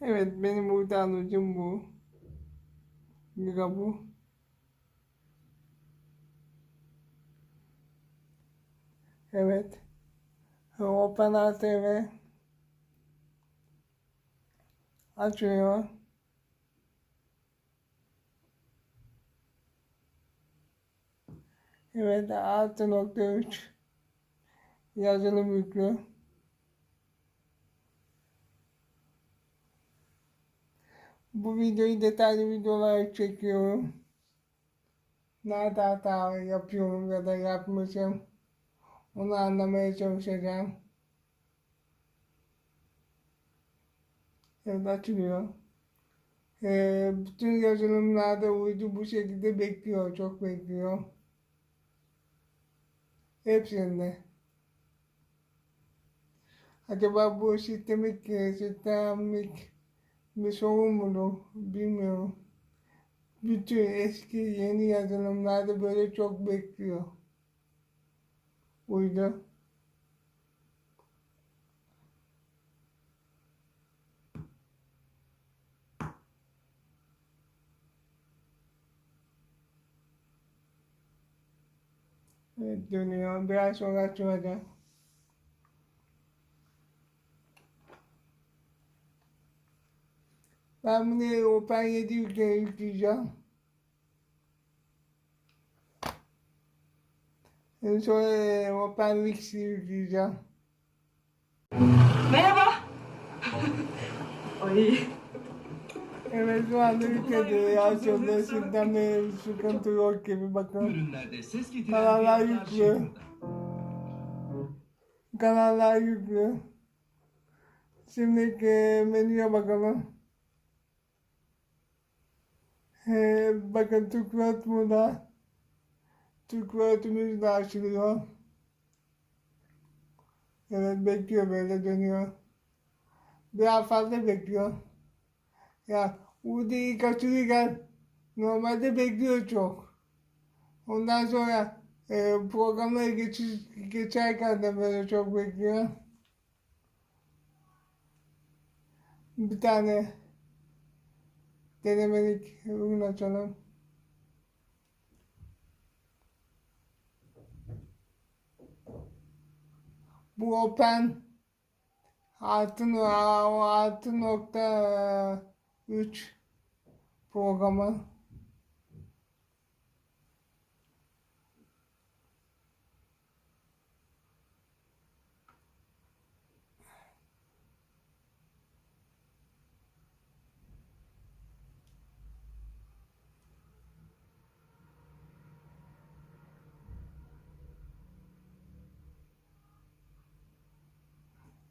Evet benim burada alıcım bu. Lira bu. Evet. Open ATV açıyor. Evet 6.3 yazılım yüklü. Bu videoyu detaylı video olarak çekiyorum. Nerede hata yapıyorum ya da yapmışım. Onu anlamaya çalışacağım. Evet açılıyor. Ee, bütün yazılımlarda uydu bu şekilde bekliyor. Çok bekliyor. Hepsinde. Acaba bu sistemik, sistemik bir sorun mudur bilmiyorum. Bütün eski yeni yazılımlarda böyle çok bekliyor. Uydu. Evet dönüyor. Biraz sonra açılacak. Ben bunu Open 7 yükleye yükleyeceğim. En sonra e, Open Wix'i yükleyeceğim. Merhaba. Ay. Evet şu anda yükledi. Açıldı. Sizden bir sıkıntı yok gibi bakın. ürünlerde ses getiren Kanallar yüklü. Kanallar yüklü. Şimdi e, menüye bakalım. E, bakın Word burada. Word'ümüz de açılıyor. Evet bekliyor böyle dönüyor. Biraz fazla bekliyor. Ya UD'yi kaçırırken normalde bekliyor çok. Ondan sonra e, programlara geçiş, geçerken de böyle çok bekliyor. Bir tane denemelik ürün açalım. Bu Open altı, altı nokta üç programı.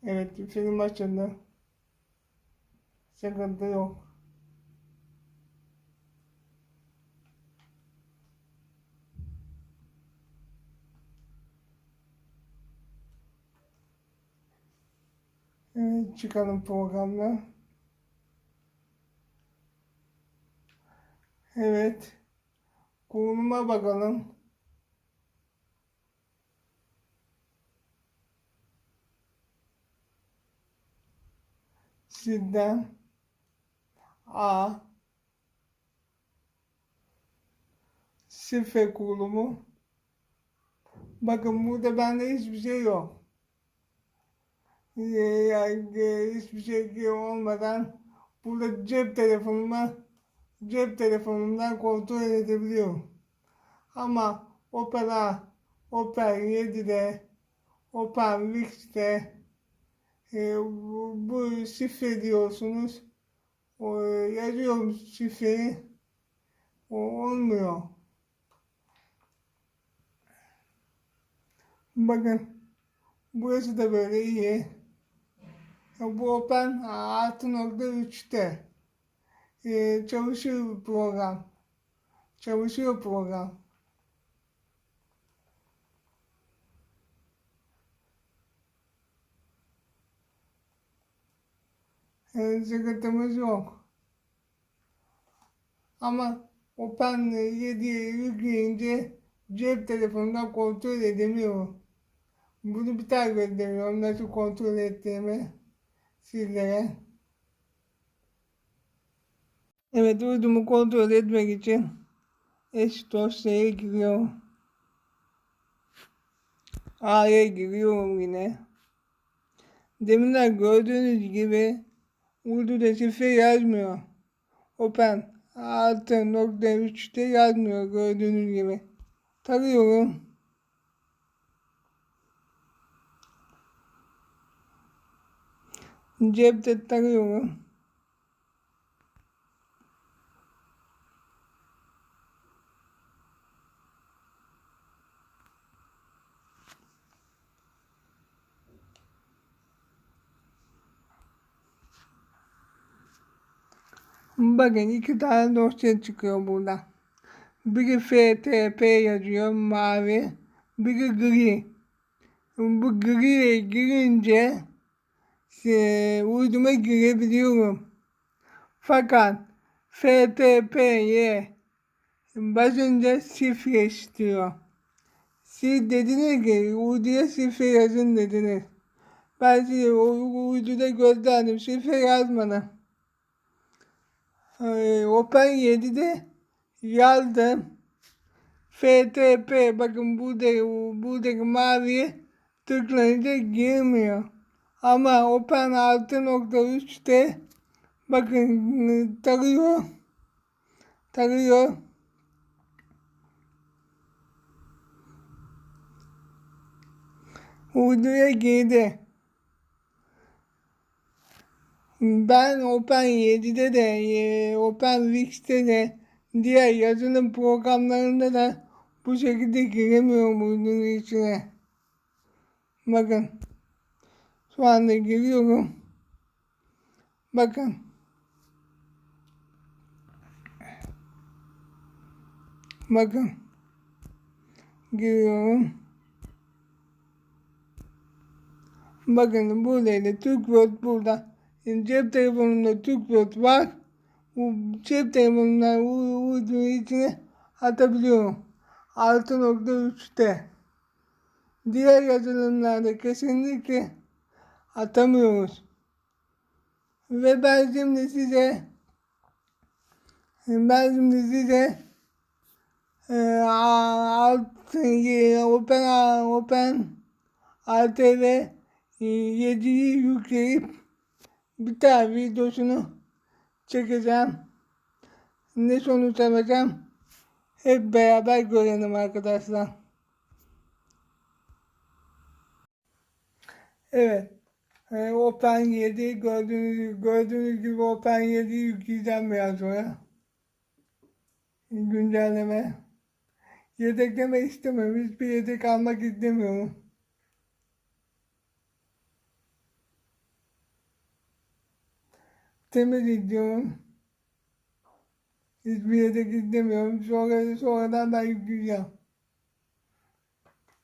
Evet, film açıldı. Sıkıntı yok. Evet, çıkalım programdan. Evet, kuruluma bakalım. Sizden A Şifre kurulumu Bakın burada bende hiçbir şey yok. Ee, Yani e, hiçbir şey olmadan burada cep telefonuma cep telefonumdan kontrol edebiliyorum. Ama Opera Opera 7'de Opera Wix'te e, bu, bu şifre diyorsunuz. O, yazıyorum şifreyi. O olmuyor. Bakın. Burası da böyle iyi. Bu Open 6.3'te. E, çalışıyor program. Çalışıyor program. Sıkıntımız yok. Ama Open 7'ye yükleyince cep telefonundan kontrol edemiyorum. Bunu bir daha gönderiyorum nasıl kontrol ettiğimi sizlere. Evet uydumu kontrol etmek için eş dosyaya giriyorum. A'ya giriyorum yine. Deminler gördüğünüz gibi uyduda şifre yazmıyor. Open artı nokta 3'te yazmıyor gördüğünüz gibi. Tarıyorum. Cepte tarıyorum. Bakın iki tane dosya çıkıyor burada. Biri FTP yazıyor mavi. Biri gri. Bu griye girince e, uyduma girebiliyorum. Fakat FTP'ye basınca şifre istiyor. Siz dediniz ki uyduya şifre yazın dediniz. Ben size uyduda gönderdim şifre yazmadım. Open 7'de yazdım. FTP bakın buradaki, buradaki mavi tıklayınca girmiyor. Ama Open 6.3'te bakın tarıyor. Tarıyor. Uyduya girdi. Ben Open 7'de de, e, Open Wix'te de, diğer yazılım programlarında da bu şekilde giremiyorum uydunun içine. Bakın. Şu anda giriyorum. Bakın. Bakın. Giriyorum. Bakın buradaydı. Türk Word burada. Cep telefonunda Türk Word var. Bu cep telefonundan uydunun içine atabiliyorum. 6.3'te. Diğer yazılımlarda kesinlikle atamıyoruz. Ve ben şimdi size ben şimdi size e, alt, e, Open Open ATV 7'yi yükleyip bir tane videosunu çekeceğim. Ne sonuç alacağım hep beraber görelim arkadaşlar. Evet. E, Open 7 gördüğünüz, gördüğünüz gibi Open 7 yükleyeceğim biraz sonra. Güncelleme. Yedekleme istemiyorum. Hiçbir yedek almak istemiyorum. Temiz izliyorum. Hiçbir yedek istemiyorum. Sonra, sonradan ben yükleyeceğim.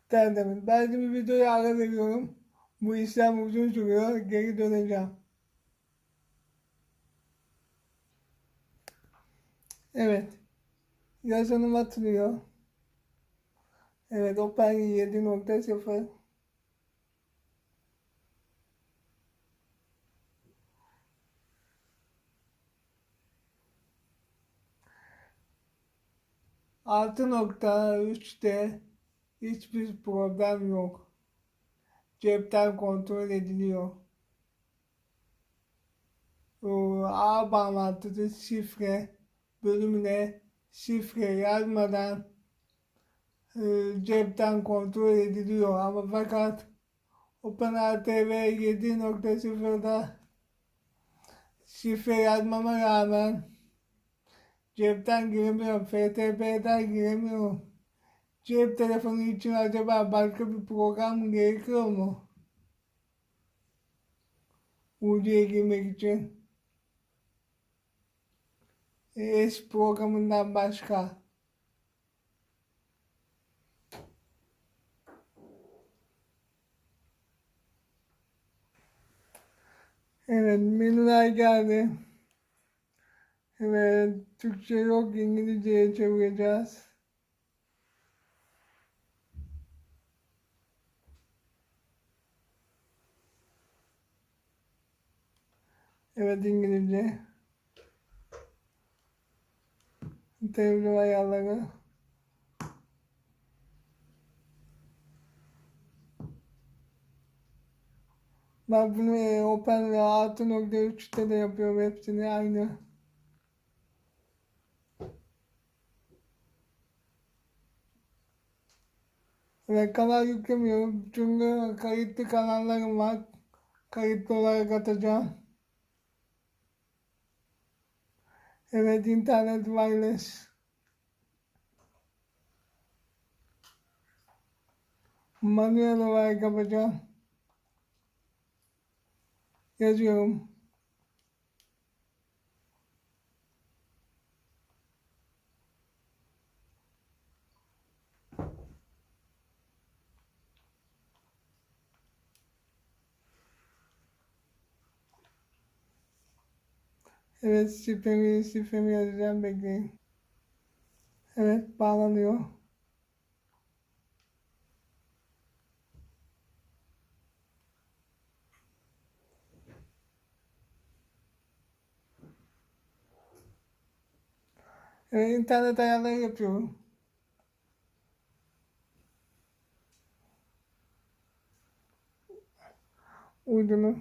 Tertemiz. Ben şimdi videoyu ara veriyorum. Bu işlem uzun sürüyor. Geri döneceğim. Evet. Yazılım atılıyor. Evet, Open 7.0 Altı nokta üçte hiçbir problem yok. Cepten kontrol ediliyor. O ağ bağlantısı şifre bölümüne şifre yazmadan e, cepten kontrol ediliyor ama fakat OpenRTV 7.0'da şifre yazmama rağmen cepten giremiyorum, FTP'den giremiyorum. Cep telefonu için acaba başka bir program gerekiyor mu? Uyduya girmek için. ES programından başka. Evet, menüler geldi. Evet, Türkçe yok, İngilizceye çevireceğiz. Evet, İngilizce. Televizyon ayarları. Ben bunu e, Open ve 6.3'te de yapıyorum hepsini aynı. Ve kanal yüklemiyorum çünkü kayıtlı kanallarım var. Kayıtlı olarak atacağım. Evet internet wireless. Manuel olarak yapacağım. Yazıyorum. Evet şifremi, şifremi yazacağım bekleyin. Evet bağlanıyor. Evet internet ayarları yapıyorum. Uydunu.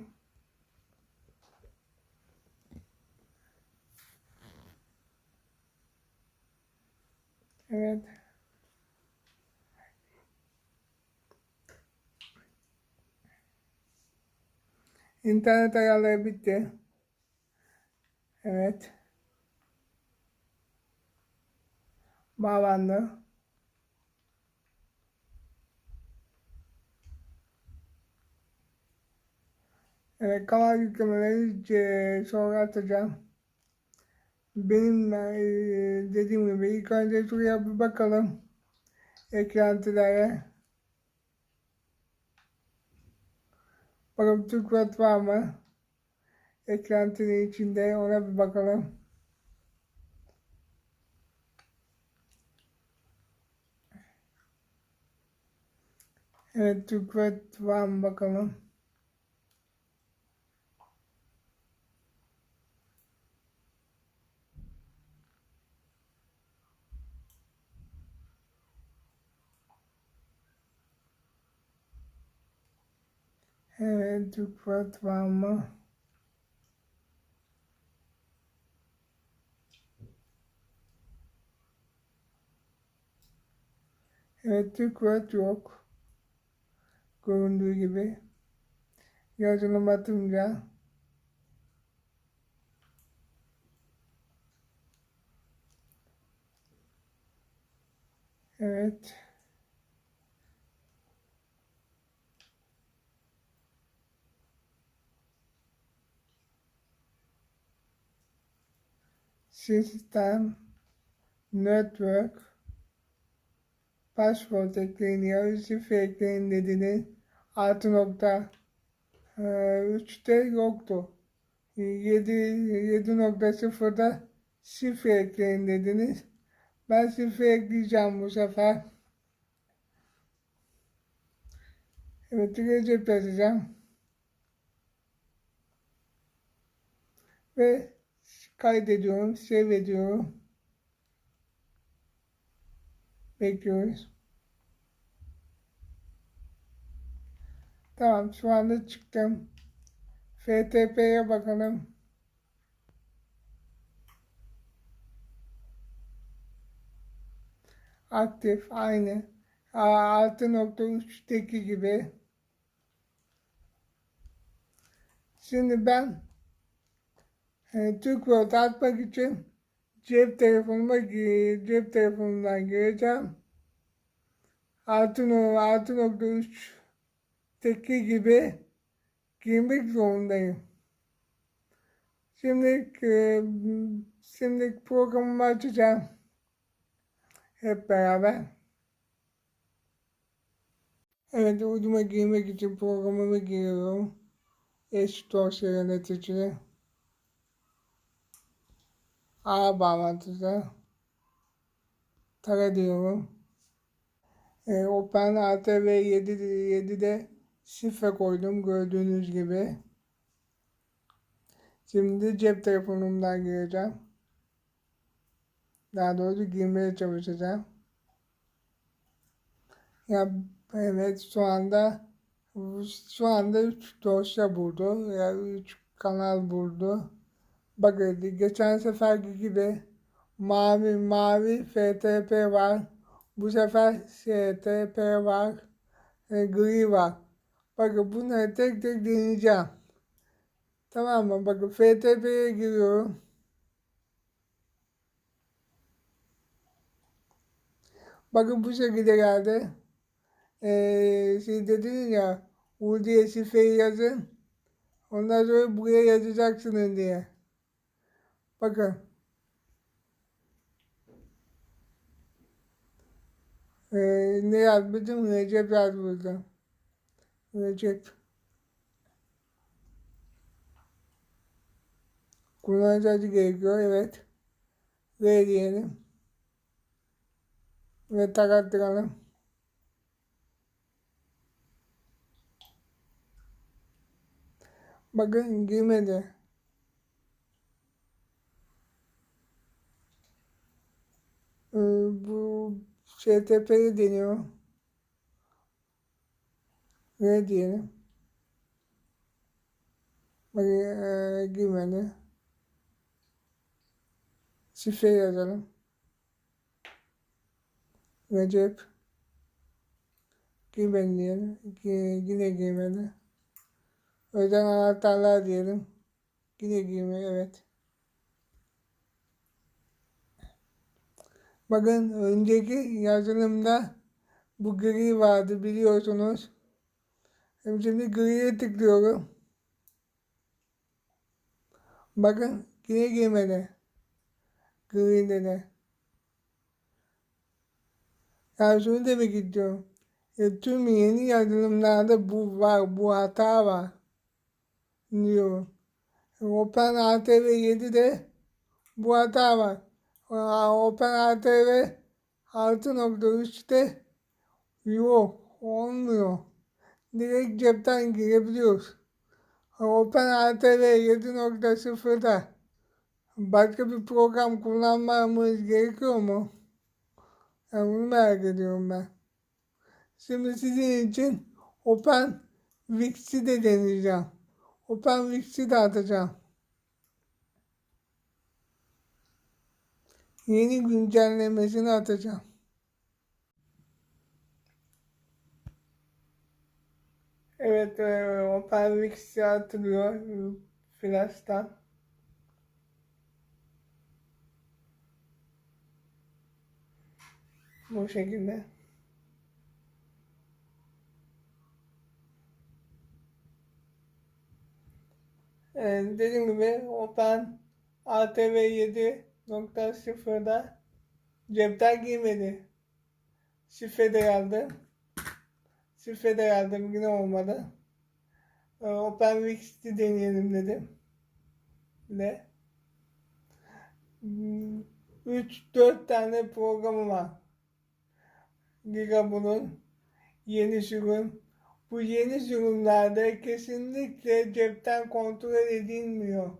Evet. İnternet ayarları bitti. Evet. Bağlandı. Evet, kanal yüklemeleri sonra atacağım. Benim e, dediğim gibi ilk önce şuraya bir bakalım. Ekrantilere. Bakalım Türk Web var mı? Ekrantinin içinde ona bir bakalım. Evet Türk Web var mı bakalım. Evet, Türk Web var mı? Evet, Türk Web yok. Göründüğü gibi. Yazılım atınca Evet. Sistem Network Password ekleyin ya şifre ekleyin dediniz. Altı nokta e, yoktu. 7 7.0'da şifre ekleyin dediniz. Ben şifre ekleyeceğim bu sefer. Evet, Recep yazacağım. Ve kaydediyorum, save ediyorum. Bekliyoruz. Tamam, şu anda çıktım. FTP'ye bakalım. Aktif, aynı. 6.3'teki gibi. Şimdi ben Türk World atmak için cep telefonuma cep telefonundan gireceğim. 6.3 teki gibi girmek zorundayım. Şimdi e, şimdi programımı açacağım. Hep beraber. Evet, uyduma girmek için programımı giriyorum. Eş dosya yönetici. A bağlantısı. Tara diyorum. E, Open ATV 7, 7'de şifre koydum gördüğünüz gibi. Şimdi cep telefonumdan gireceğim. Daha doğrusu girmeye çalışacağım. Ya evet şu anda şu anda 3 dosya buldu. Ya 3 kanal buldu. Bakın geçen seferki gibi mavi mavi FTP var. Bu sefer STP var. E, gri var. Bakın bunları tek tek deneyeceğim. Tamam mı? Bakın FTP'ye giriyorum. Bakın bu şekilde geldi. Ee, şey dediniz ya U diye şifreyi yazın. Ondan sonra buraya yazacaksınız diye. Bakın. Ee, ne yazmışım? Recep yazmışım. Recep. Kullanıcı adı gerekiyor. Evet. Ve diyelim. Ve takattıralım. Bakın girmedi. Ee, bu STP'yi deniyor. Ne diyelim? Bakın e, girmedi. Şifre yazalım. Recep. Girmedi diyelim. Yine girmedi. Özel anahtarlar diyelim. Yine girmiyor evet. Bakın önceki yazılımda bu gri vardı biliyorsunuz. Şimdi griye tıklıyorum. Bakın yine girmedi. Gri'de de. Yani şunu demek istiyorum. E, tüm yeni yazılımlarda bu var, bu hata var diyor. Open ATV 7'de bu hata var. Open ATV 6.3'te yok, olmuyor. Direkt cepten girebiliyoruz. Open ATV 7.0'da başka bir program kullanmamız gerekiyor mu? Yani bunu merak ediyorum ben. Şimdi sizin için Open Wix'i de deneyeceğim. OpenWix'i de atacağım. Yeni güncellemesini atacağım. Evet, e, OpenWix'i atılıyor Flash'tan. Bu şekilde. Ee, dediğim gibi Open ATV 7.0'da cepten girmedi. Şifre de yazdım. Şifre de yazdım yine olmadı. Ee, OpenWix'i deneyelim dedim. Ve 3-4 tane programı var. Gigabunun yeni sürüm bu yeni sürümlerde kesinlikle cepten kontrol edilmiyor.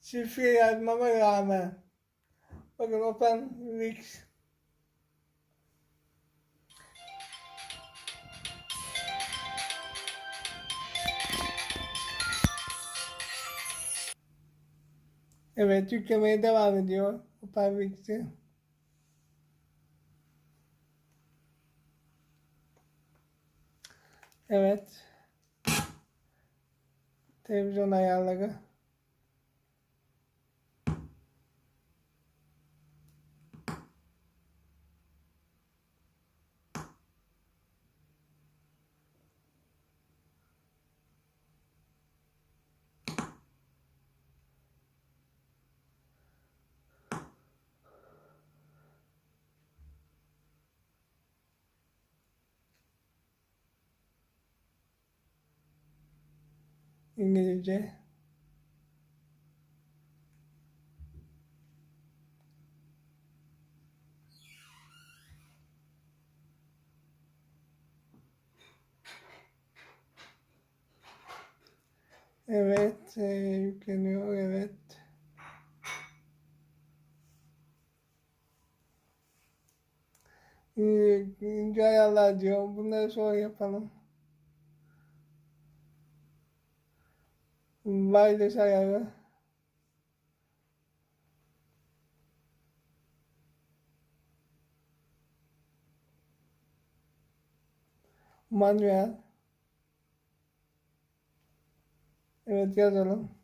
Şifre yazmama rağmen. Bakın OpenWix Evet, yüklemeye devam ediyor OpenWix'i. Evet. Televizyon ayarları. İngilizce. Evet, e, yükleniyor, evet. İnce ayarlar diyor. Bunları sonra yapalım. Wireless ayarı. Manuel. Evet yazalım.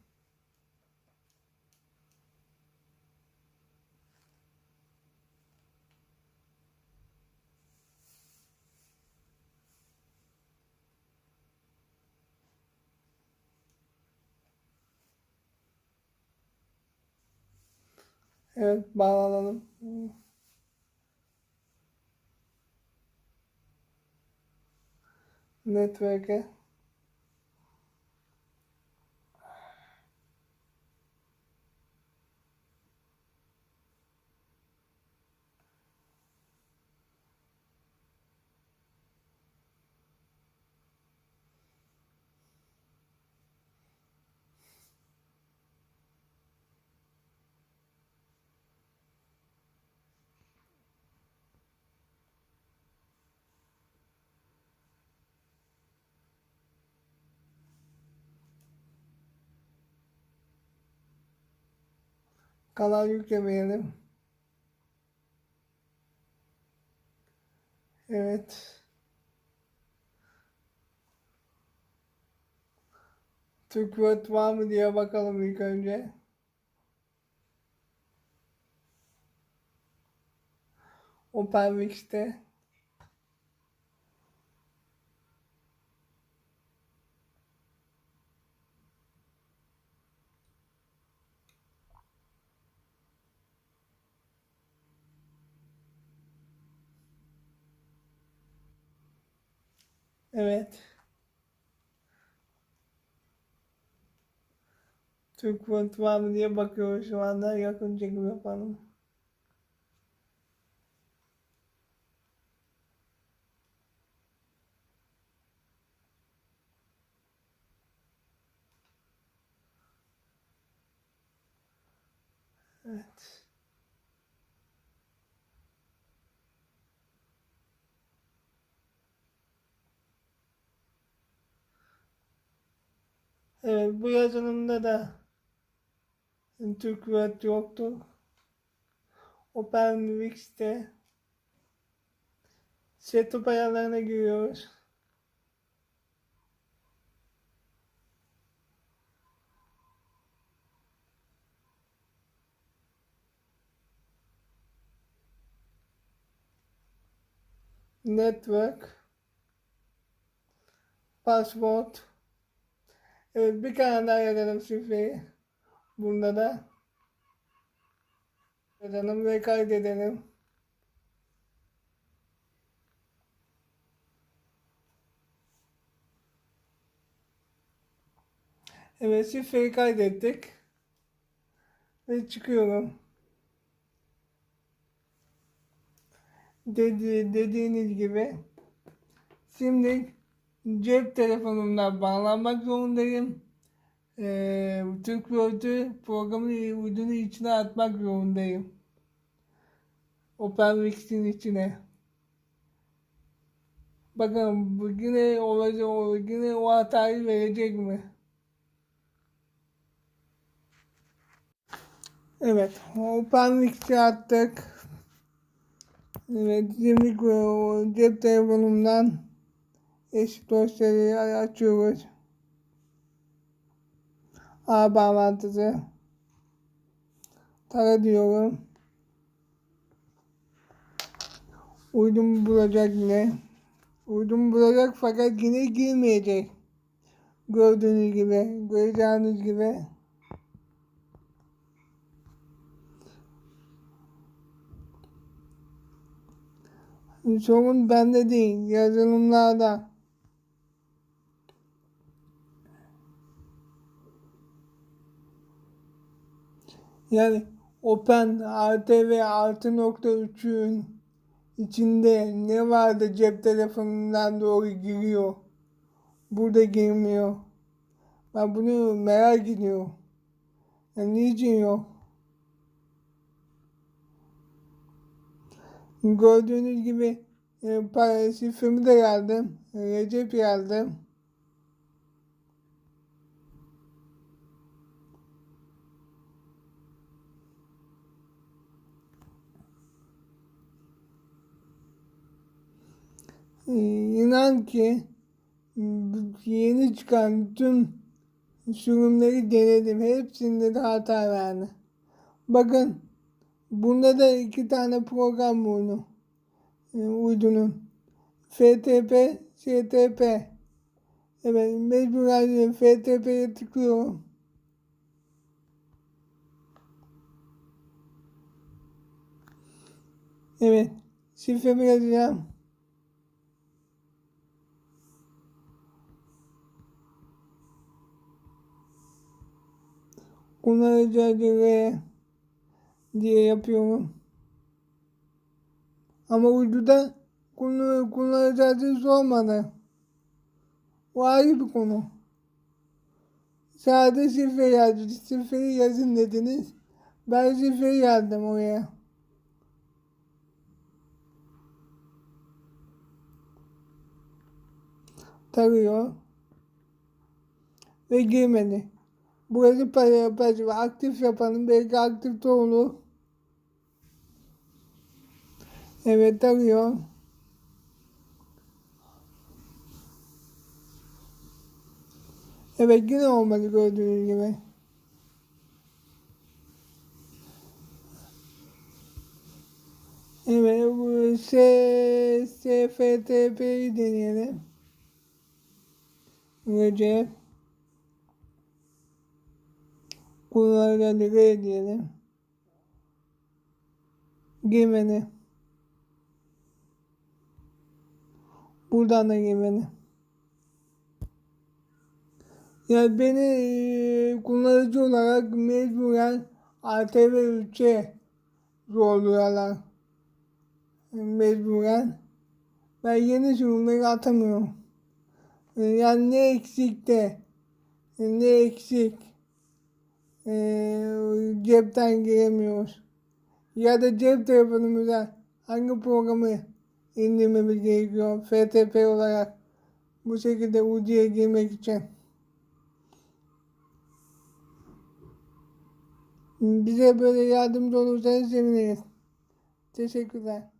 Evet bağlanalım. Network'e. Kanal yüklemeyelim. Evet. Türk Word var mı diye bakalım ilk önce. OpenWix'te. Evet. Türk mı diye bakıyoruz şu anda. Yakın çekim yapalım. Evet bu yazılımda da Türk Word yoktu. OpenWix'te setup ayarlarına giriyoruz. Network Password Evet bir tane daha yazalım şifreyi. Bunda da yazalım ve kaydedelim. Evet şifreyi kaydettik. Ve çıkıyorum. Dedi, dediğiniz gibi şimdi cep telefonumdan bağlanmak zorundayım. Ee, Türk Word'ü programın uydunu içine atmak zorundayım. OpenWix'in içine. Bakalım bu yine olacak, yine o hatayı verecek mi? Evet, OpenWix'i attık. Evet, şimdi o cep telefonumdan eş dosyayı açıyoruz. A bağlantısı. Tara diyorum. Uydum bulacak yine. Uydum bulacak fakat yine girmeyecek. Gördüğünüz gibi, göreceğiniz gibi. Sorun bende değil, yazılımlarda. Yani Open RTV artı nokta üçün içinde ne vardı cep telefonundan doğru giriyor. Burada girmiyor. Ben bunu merak ediyorum. Yani niçin yok? Gördüğünüz gibi e, para şifremi de yazdım. Recep yazdım. Ee, İnan ki yeni çıkan tüm sürümleri denedim. Hepsinde de hata verdi. Bakın bunda da iki tane program buldu. Ee, uydunun. FTP, STP. Evet mecburen FTP'ye tıklıyorum. Evet. Şifremi yazacağım. Kullanıcı adı ve diye yapıyorum. Ama uyduda kullan- kullanıcı adı sormadı. O ayrı bir konu. Sadece şifre yazdı. Şifreyi yazın dediniz. Ben şifreyi yazdım oraya. Tarıyor. Ve girmedi. Para yapacağım. Aktif yapalım. Belki aktif olur. Evet arıyor. Evet yine olmadı gördüğünüz gibi. Evet bu S, SFTP'yi deneyelim. Recep. Kullanıcı R diyelim. Girmeni. Buradan da girmeni. Yani beni kullanıcı olarak mecburen ATV 3'e zorluyorlar. Mecburen. Ben yeni sürümleri atamıyorum. Yani ne eksik de ne eksik e, cepten giremiyoruz. Ya da cep telefonumuza hangi programı indirmemiz gerekiyor FTP olarak bu şekilde UC'ye girmek için. Bize böyle yardımcı olursanız seviniriz. Teşekkürler.